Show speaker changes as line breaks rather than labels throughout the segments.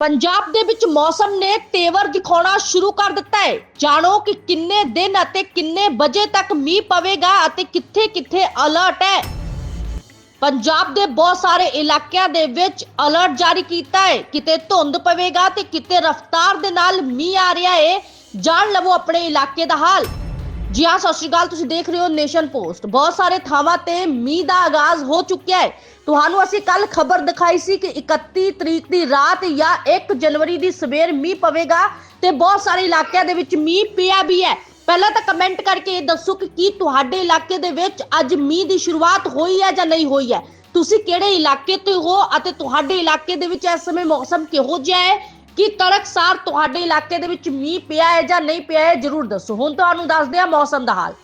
ਪੰਜਾਬ ਦੇ ਵਿੱਚ ਮੌਸਮ ਨੇ ਤੇਵਰ ਦਿਖਾਉਣਾ ਸ਼ੁਰੂ ਕਰ ਦਿੱਤਾ ਹੈ। ਜਾਣੋ ਕਿ ਕਿੰਨੇ ਦਿਨ ਅਤੇ ਕਿੰਨੇ ਵਜੇ ਤੱਕ ਮੀਂਹ ਪਵੇਗਾ ਅਤੇ ਕਿੱਥੇ-ਕਿੱਥੇ ਅਲਰਟ ਹੈ। ਪੰਜਾਬ ਦੇ ਬਹੁਤ ਸਾਰੇ ਇਲਾਕਿਆਂ ਦੇ ਵਿੱਚ ਅਲਰਟ ਜਾਰੀ ਕੀਤਾ ਹੈ। ਕਿਤੇ ਧੁੰਦ ਪਵੇਗਾ ਤੇ ਕਿਤੇ ਰਫ਼ਤਾਰ ਦੇ ਨਾਲ ਮੀਂਹ ਆ ਰਿਹਾ ਹੈ। ਜਾਣ ਲਵੋ ਆਪਣੇ ਇਲਾਕੇ ਦਾ ਹਾਲ। ਜੀ ਹਾਂ, ਸਤਿ ਸ਼੍ਰੀ ਅਕਾਲ। ਤੁਸੀਂ ਦੇਖ ਰਹੇ ਹੋ ਨੇਸ਼ਨ ਪੋਸਟ। ਬਹੁਤ ਸਾਰੇ ਥਾਵਾਂ ਤੇ ਮੀਂਹ ਦਾ ਆਗਾਜ਼ ਹੋ ਚੁੱਕਿਆ ਹੈ। ਤੁਹਾਨੂੰ ਅਸੀਂ ਕੱਲ ਖਬਰ ਦਿਖਾਈ ਸੀ ਕਿ 31 ਤਰੀਕ ਦੀ ਰਾਤ ਜਾਂ 1 ਜਨਵਰੀ ਦੀ ਸਵੇਰ ਮੀਂਹ ਪਵੇਗਾ ਤੇ ਬਹੁਤ ਸਾਰੇ ਇਲਾਕਿਆਂ ਦੇ ਵਿੱਚ ਮੀਂਹ ਪਿਆ ਵੀ ਹੈ। ਪਹਿਲਾਂ ਤਾਂ ਕਮੈਂਟ ਕਰਕੇ ਇਹ ਦੱਸੋ ਕਿ ਕੀ ਤੁਹਾਡੇ ਇਲਾਕੇ ਦੇ ਵਿੱਚ ਅੱਜ ਮੀਂਹ ਦੀ ਸ਼ੁਰੂਆਤ ਹੋਈ ਹੈ ਜਾਂ ਨਹੀਂ ਹੋਈ ਹੈ? ਤੁਸੀਂ ਕਿਹੜੇ ਇਲਾਕੇ ਤੋਂ ਹੋ ਅਤੇ ਤੁਹਾਡੇ ਇਲਾਕੇ ਦੇ ਵਿੱਚ ਇਸ ਸਮੇਂ ਮੌਸਮ ਕਿਹੋ ਜਿਹਾ ਹੈ? ਕੀ ਤੜਕਸਾਰ ਤੁਹਾਡੇ ਇਲਾਕੇ ਦੇ ਵਿੱਚ ਮੀਂਹ ਪਿਆ ਹੈ ਜਾਂ ਨਹੀਂ ਪਿਆ ਹੈ, ਜਰੂਰ ਦੱਸੋ। ਹੁਣ ਤੁਹਾਨੂੰ ਦੱਸਦੇ ਹਾਂ ਮੌਸਮ ਦਾ ਹਾਲ।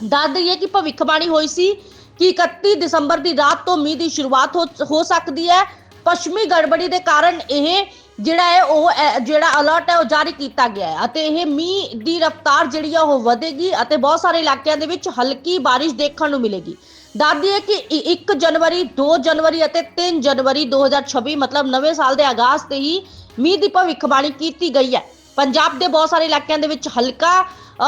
ਦੱਸ ਦਈਏ ਕਿ ਭਵਿੱਖਬਾਣੀ ਹੋਈ ਸੀ ਕਿ 31 ਦਸੰਬਰ ਦੀ ਰਾਤ ਤੋਂ ਮੀਂਹ ਦੀ ਸ਼ੁਰੂਆਤ ਹੋ ਸਕਦੀ ਹੈ। ਪੱਛਮੀ ਗੜਬੜੀ ਦੇ ਕਾਰਨ ਇਹ ਜਿਹੜਾ ਹੈ, ਉਹ ਜਿਹੜਾ ਅਲਰਟ ਹੈ, ਉਹ ਜਾਰੀ ਕੀਤਾ ਗਿਆ ਹੈ ਅਤੇ ਇਹ ਮੀਂਹ ਦੀ ਰਫ਼ਤਾਰ ਜਿਹੜੀ ਹੈ ਉਹ ਵਧੇਗੀ ਅਤੇ ਬਹੁਤ ਸਾਰੇ ਇਲਾਕਿਆਂ ਦੇ ਵਿੱਚ ਹਲਕੀ ਬਾਰਿਸ਼ ਦੇਖਣ ਨੂੰ ਮਿਲੇਗੀ। ਦੱਸ ਹੈ ਕਿ 1 ਜਨਵਰੀ 2 ਜਨਵਰੀ ਅਤੇ 3 ਜਨਵਰੀ 2026 ਮਤਲਬ ਨਵੇਂ ਸਾਲ ਦੇ ਆਗਾਜ਼ ਤੇ ਹੀ ਮੀਂਹ ਦੀ ਭਵਿੱਖਬਾਣੀ ਕੀਤੀ ਗਈ ਹੈ। ਪੰਜਾਬ ਦੇ ਬਹੁਤ ਸਾਰੇ ਇਲਾਕਿਆਂ ਦੇ ਵਿੱਚ ਹਲਕਾ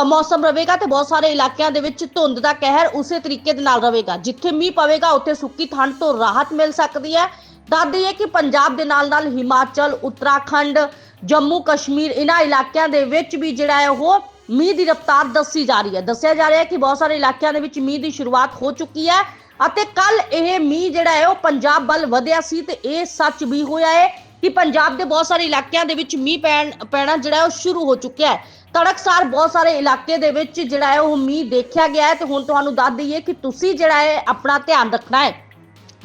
ਮੌਸਮ ਰਹੇਗਾ ਤੇ ਬਹੁਤ ਸਾਰੇ ਇਲਾਕਿਆਂ ਦੇ ਵਿੱਚ ਧੁੰਦ ਦਾ ਕਹਿਰ ਉਸੇ ਤਰੀਕੇ ਦੇ ਨਾਲ ਰਹੇਗਾ। ਜਿੱਥੇ ਮੀਂਹ ਪਵੇਗਾ, ਉੱਥੇ ਸੁੱਕੀ ਠੰਡ ਤੋਂ ਰਾਹਤ ਮਿਲ ਸਕਦੀ ਹੈ। ਦੱਸ ਦਈਏ ਕਿ ਪੰਜਾਬ ਦੇ ਨਾਲ ਨਾਲ ਹਿਮਾਚਲ, ਉੱਤਰਾਖੰਡ ਜੰਮੂ ਕਸ਼ਮੀਰ ਇਹਨਾਂ ਇਲਾਕਿਆਂ ਦੇ ਵਿੱਚ ਵੀ ਜਿਹੜਾ ਹੈ ਉਹ ਮੀਂਹ ਦੀ ਰਫ਼ਤਾਰ ਦੱਸੀ ਜਾ ਰਹੀ ਹੈ। ਦੱਸਿਆ ਜਾ ਰਿਹਾ ਹੈ ਕਿ ਬਹੁਤ ਸਾਰੇ ਇਲਾਕਿਆਂ ਦੇ ਵਿੱਚ ਮੀਂਹ ਦੀ ਸ਼ੁਰੂਆਤ ਹੋ ਚੁੱਕੀ ਹੈ ਅਤੇ ਕੱਲ ਇਹ ਮੀਂਹ ਜਿਹੜਾ ਹੈ ਉਹ ਪੰਜਾਬ ਵੱਲ ਵਧਿਆ ਸੀ ਤੇ ਇਹ ਸੱਚ ਵੀ ਹੋਇਆ ਹੈ। ਕਿ ਪੰਜਾਬ ਦੇ ਬਹੁਤ ਸਾਰੇ ਇਲਾਕਿਆਂ ਦੇ ਵਿੱਚ ਮੀਂਹ ਪੈਣ, ਪੈਣਾ ਜਿਹੜਾ ਉਹ ਸ਼ੁਰੂ ਹੋ ਚੁੱਕਿਆ ਹੈ। ਤੜਕਸਾਰ ਬਹੁਤ ਸਾਰੇ ਇਲਾਕੇ ਦੇ ਵਿੱਚ ਜਿਹੜਾ ਹੈ ਉਹ ਮੀਂਹ ਦੇਖਿਆ ਗਿਆ ਹੈ ਤੇ ਹੁਣ ਤੁਹਾਨੂੰ ਦੱਸ ਦਈਏ ਕਿ ਤੁਸੀਂ ਜਿਹੜਾ ਹੈ ਆਪਣਾ ਧਿਆਨ ਰੱਖਣਾ ਹੈ।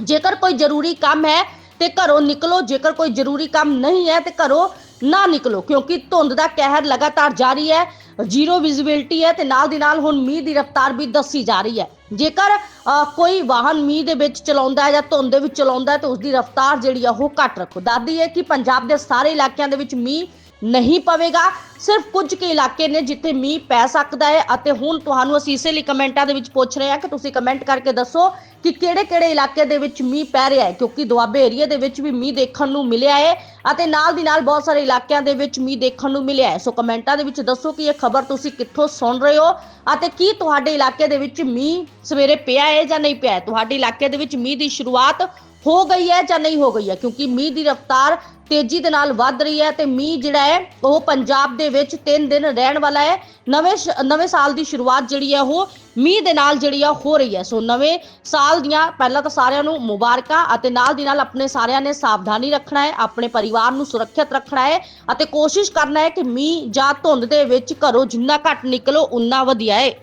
ਜੇਕਰ ਕੋਈ ਜ਼ਰੂਰੀ ਕੰਮ ਹੈ ਤੇ ਘਰੋਂ ਨਿਕਲੋ, ਜੇਕਰ ਕੋਈ ਜ਼ਰੂਰੀ ਕੰਮ ਨਹੀਂ ਹੈ ਤੇ ਘਰੋਂ ਨਾ ਨਿਕਲੋ, ਕਿਉਂਕਿ ਧੁੰਦ ਦਾ ਕਹਿਰ ਲਗਾਤਾਰ ਜਾਰੀ ਹੈ, ਜ਼ੀਰੋ ਵਿਜ਼ਿਬਿਲਟੀ ਹੈ ਤੇ ਨਾਲ ਦੀ ਨਾਲ ਹੁਣ ਮੀਂਹ ਦੀ ਰਫ਼ਤਾਰ ਵੀ ਦੱਸੀ ਜਾ ਰਹੀ ਹੈ। ਜੇਕਰ ਅ, ਕੋਈ ਵਾਹਨ ਮੀਂਹ ਦੇ ਵਿੱਚ ਚਲਾਉਂਦਾ ਹੈ ਜਾਂ ਧੁੰਦ ਦੇ ਵਿੱਚ ਚਲਾਉਂਦਾ ਹੈ ਤਾਂ ਉਸ ਦੀ ਰਫ਼ਤਾਰ ਜਿਹੜੀ ਆ ਉਹ ਘੱਟ ਰੱਖੋ। ਦੱਸਦੀ ਹੈ ਕਿ ਪੰਜਾਬ ਦੇ ਸਾਰੇ ਇਲਾਕਿਆਂ ਦੇ ਵਿੱਚ ਮੀਂਹ ਨਹੀਂ ਪਵੇਗਾ। ਸਿਰਫ ਕੁਝ ਕੁ ਇਲਾਕੇ ਨੇ ਜਿੱਥੇ ਮੀਂਹ ਪੈ ਸਕਦਾ ਹੈ ਅਤੇ ਹੁਣ ਤੁਹਾਨੂੰ ਅਸੀਂ ਇਸੇ ਲਈ ਕਮੈਂਟਾਂ ਦੇ ਵਿੱਚ ਪੁੱਛ ਰਹੇ ਹਾਂ ਕਿ ਤੁਸੀਂ ਕਮੈਂਟ ਕਰਕੇ ਦੱਸੋ ਕਿ ਕਿਹੜੇ-ਕਿਹੜੇ ਇਲਾਕੇ ਦੇ ਵਿੱਚ ਮੀਂਹ ਪੈ ਰਿਹਾ ਹੈ, ਕਿਉਂਕਿ ਦੁਆਬੇ ਏਰੀਆ ਦੇ ਵਿੱਚ ਵੀ ਮੀਂਹ ਦੇਖਣ ਨੂੰ ਮਿਲਿਆ ਹੈ ਅਤੇ ਨਾਲ ਦੀ ਨਾਲ ਬਹੁਤ ਸਾਰੇ ਇਲਾਕਿਆਂ ਦੇ ਵਿੱਚ ਮੀਂਹ ਦੇਖਣ ਨੂੰ ਮਿਲਿਆ ਹੈ। ਸੋ ਕਮੈਂਟਾਂ ਦੇ ਵਿੱਚ ਦੱਸੋ ਕਿ ਇਹ ਖਬਰ ਤੁਸੀਂ ਕਿੱਥੋਂ ਸੁਣ ਰਹੇ ਹੋ ਅਤੇ ਕੀ ਤੁਹਾਡੇ ਇਲਾਕੇ ਦੇ ਵਿੱਚ ਮੀਂਹ ਸਵੇਰੇ ਪਿਆ ਹੈ ਜਾਂ ਨਹੀਂ ਪਿਆ ਹੈ। ਤੁਹਾਡੇ ਇਲਾਕੇ ਦੇ ਵਿੱਚ ਮੀਂਹ ਦੀ ਸ਼ੁਰੂਆਤ ਹੋ ਗਈ ਹੈ ਜਾਂ ਨਹੀਂ ਹੋ ਗਈ ਹੈ? ਕਿਉਂਕਿ ਮੀਂਹ ਦੀ ਰਫ਼ਤਾਰ ਤੇਜ਼ੀ ਦੇ ਨਾਲ ਵੱਧ ਰਹੀ ਹੈ ਤੇ ਮੀਂਹ ਜਿਹੜਾ ਹੈ, ਉਹ ਪੰਜਾਬ ਦੇ ਵਿੱਚ 3 ਦਿਨ ਰਹਿਣ ਵਾਲਾ ਹੈ। ਨਵੇਂ ਸ਼- ਨਵੇਂ ਸਾਲ ਦੀ ਸ਼ੁਰੂਆਤ ਜਿਹੜੀ ਹੈ, ਉਹ ਮੀਂਹ ਦੇ ਨਾਲ ਜਿਹੜੀ ਆ ਹੋ ਰਹੀ ਹੈ। ਸੋ ਨਵੇਂ ਸਾਲ ਦੀਆਂ ਪਹਿਲਾਂ ਤਾਂ ਸਾਰਿਆਂ ਨੂੰ ਮੁਬਾਰਕਾਂ ਅਤੇ ਨਾਲ ਦੀ ਨਾਲ ਆਪਣੇ ਸਾਰਿਆਂ ਨੇ ਸਾਵਧਾਨੀ ਰੱਖਣਾ ਹੈ, ਆਪਣੇ ਪਰਿਵਾਰ ਨੂੰ ਸੁਰੱਖਿਅਤ ਰੱਖਣਾ ਹੈ ਅਤੇ ਕੋਸ਼ਿਸ਼ ਕਰਨਾ ਹੈ ਕਿ ਮੀਂਹ ਜਾਂ ਧੁੰਦ ਦੇ ਵਿੱਚ ਘਰੋਂ ਜਿੰਨਾ ਘੱਟ ਨਿਕਲੋ, ਉਨਾ ਵਧੀਆ ਹੈ।